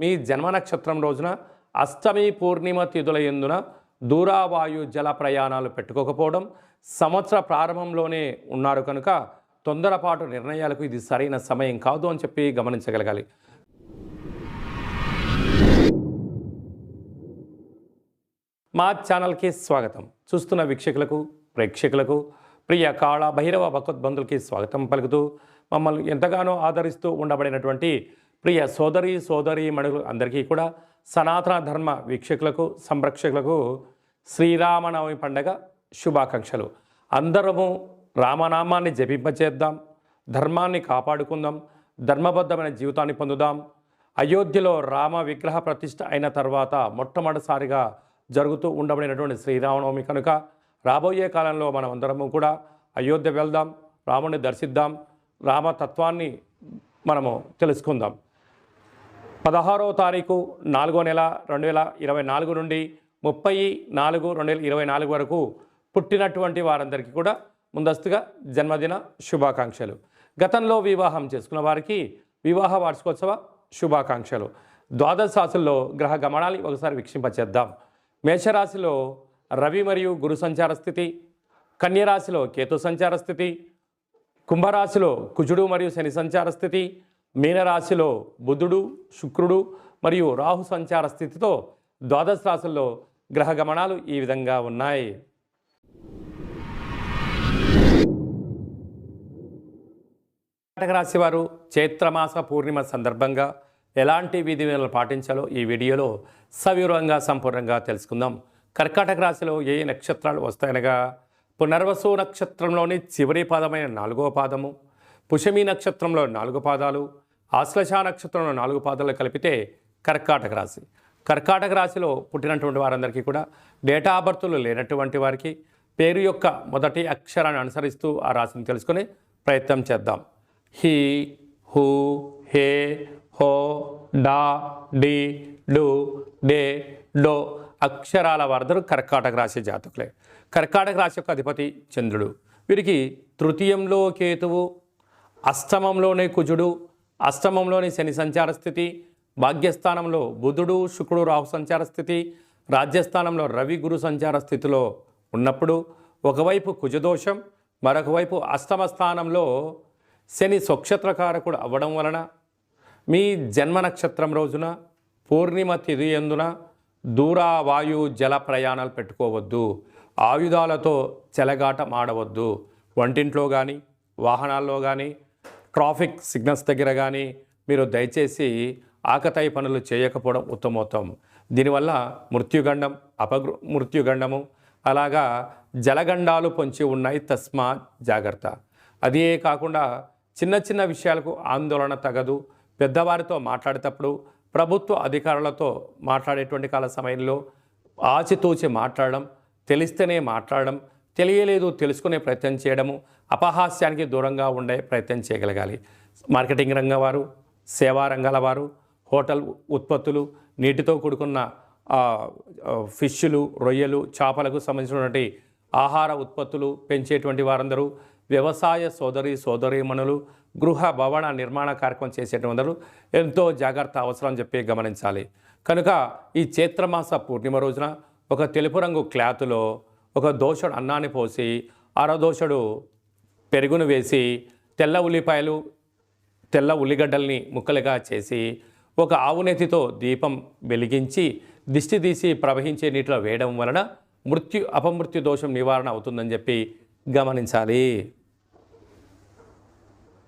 మీ జన్మ నక్షత్రం రోజున అష్టమి పూర్ణిమ తిథుల ఎందున దూరావాయు జల ప్రయాణాలు పెట్టుకోకపోవడం సంవత్సర ప్రారంభంలోనే ఉన్నారు కనుక తొందరపాటు నిర్ణయాలకు ఇది సరైన సమయం కాదు అని చెప్పి గమనించగలగాలి. మా ఛానల్కి స్వాగతం. చూస్తున్న వీక్షకులకు ప్రేక్షకులకు ప్రియ కాళ భైరవ భగవద్బంధులకి స్వాగతం పలుకుతూ మమ్మల్ని ఎంతగానో ఆదరిస్తూ ఉండబడినటువంటి ప్రియ సోదరి సోదరి మణులు అందరికీ కూడా సనాతన ధర్మ వీక్షకులకు సంరక్షకులకు శ్రీరామనవమి పండగ శుభాకాంక్షలు. అందరము రామనామాన్ని జపింపచేద్దాం ధర్మాన్ని కాపాడుకుందాం ధర్మబద్ధమైన జీవితాన్ని పొందుదాం. అయోధ్యలో రామ విగ్రహ ప్రతిష్ఠ అయిన తర్వాత మొట్టమొదటిసారిగా జరుగుతూ ఉండబడినటువంటి శ్రీరామనవమి కనుక రాబోయే కాలంలో మనం అందరము కూడా అయోధ్య వెళ్దాం రాముని దర్శిద్దాం రామతత్వాన్ని మనము తెలుసుకుందాం. పదహారవ తారీఖు నాలుగో నెల రెండు వేల ఇరవై నాలుగు నుండి ముప్పై నాలుగు రెండు వేల ఇరవై నాలుగు వరకు పుట్టినటువంటి వారందరికీ కూడా ముందస్తుగా జన్మదిన శుభాకాంక్షలు. గతంలో వివాహం చేసుకున్న వారికి వివాహ వార్షికోత్సవ శుభాకాంక్షలు. ద్వాదశ రాశుల్లో గ్రహ గమనాలు ఒకసారి వీక్షింపచేద్దాం. మేషరాశిలో రవి మరియు గురు సంచార స్థితి కన్యరాశిలో కేతు సంచార స్థితి కుంభరాశిలో కుజుడు మరియు శని సంచార స్థితి మీనరాశిలో బుధుడు శుక్రుడు మరియు రాహు సంచార స్థితితో ద్వాదశ రాశుల్లో గ్రహ గమనాలు ఈ విధంగా ఉన్నాయి. కర్ణాటక రాశి వారు చైత్రమాస పూర్ణిమ సందర్భంగా ఎలాంటి విధి విధానాలు పాటించాలో ఈ వీడియోలో సవివరంగా సంపూర్ణంగా తెలుసుకుందాం. కర్కాటక రాశిలో ఏ నక్షత్రాలు వస్తాయనగా పునర్వసు నక్షత్రంలోని చివరి పాదమైన నాలుగవ పాదము పుషమి నక్షత్రంలో నాలుగు పాదాలు ఆశ్లేష నక్షత్రంలో నాలుగు పాదాలు కలిపితే కర్కాటక రాశి. కర్కాటక రాశిలో పుట్టినటువంటి వారందరికీ కూడా డేటా ఆఫ్ బర్త్లు లేనటువంటి వారికి పేరు యొక్క మొదటి అక్షరాన్ని అనుసరిస్తూ ఆ రాశిని తెలుసుకునే ప్రయత్నం చేద్దాం. హీ హూ హే హో డా డి డు డే డో అక్షరాల వరదలు కర్కాటక రాశి జాతకులే. కర్కాటక రాశి యొక్క అధిపతి చంద్రుడు. వీరికి తృతీయంలో కేతువు అష్టమంలోనే కుజుడు అష్టమంలోని శని సంచార స్థితి భాగ్యస్థానంలో బుధుడు శుక్రుడు రాహు సంచార స్థితి రాజ్యస్థానంలో రవి గురు సంచార స్థితిలో ఉన్నప్పుడు ఒకవైపు కుజదోషం మరొక వైపు అష్టమ స్థానంలో శని స్వక్షత్రకారకుడు అవ్వడం వలన మీ జన్మ నక్షత్రం రోజున పూర్ణిమ తిథి ఎందున దూర వాయు జల ప్రయాణాలు పెట్టుకోవద్దు. ఆయుధాలతో చెలగాటం ఆడవద్దు. వంటింట్లో కానీ వాహనాల్లో కానీ ట్రాఫిక్ సిగ్నల్స్ దగ్గర కానీ మీరు దయచేసి ఆకతాయి పనులు చేయకపోవడం ఉత్తమోత్తమం. దీనివల్ల మృత్యుగండం అపగృ మృత్యుగండము అలాగా జలగండాలు పొంచి ఉన్నాయి తస్మా జాగ్రత్త. అదే కాకుండా చిన్న చిన్న విషయాలకు ఆందోళన తగదు. పెద్దవారితో మాట్లాడేటప్పుడు ప్రభుత్వ అధికారులతో మాట్లాడేటువంటి కాల సమయంలో ఆచితూచి మాట్లాడడం తెలిస్తేనే మాట్లాడడం తెలియలేదు తెలుసుకునే ప్రయత్నం చేయడము అపహాస్యానికి దూరంగా ఉండే ప్రయత్నం చేయగలగాలి. మార్కెటింగ్ రంగం వారు సేవా రంగాల వారు హోటల్ ఉత్పత్తులు నీటితో కూడుకున్న ఫిష్లు రొయ్యలు చేపలకు సంబంధించినటువంటి ఆహార ఉత్పత్తులు పెంచేటువంటి వారందరూ వ్యవసాయ సోదరి సోదరీమణులు గృహ భవన నిర్మాణ కార్యక్రమం చేసేటువంటి ఎంతో జాగ్రత్త అవసరం అని చెప్పి గమనించాలి. కనుక ఈ చైత్రమాస పూర్ణిమ రోజున ఒక తెలుపు రంగు క్లాతులో ఒక దోషుడు అన్నాన్ని పోసి అరదోషుడు పెరుగును వేసి తెల్ల ఉల్లిపాయలు తెల్ల ఉల్లిగడ్డల్ని ముక్కలుగా చేసి ఒక ఆవునేతితో దీపం వెలిగించి దిష్టి తీసి ప్రవహించే నీటిలో వేయడం వలన మృత్యు అపమృత్యు దోషం నివారణ అవుతుందని చెప్పి గమనించాలి.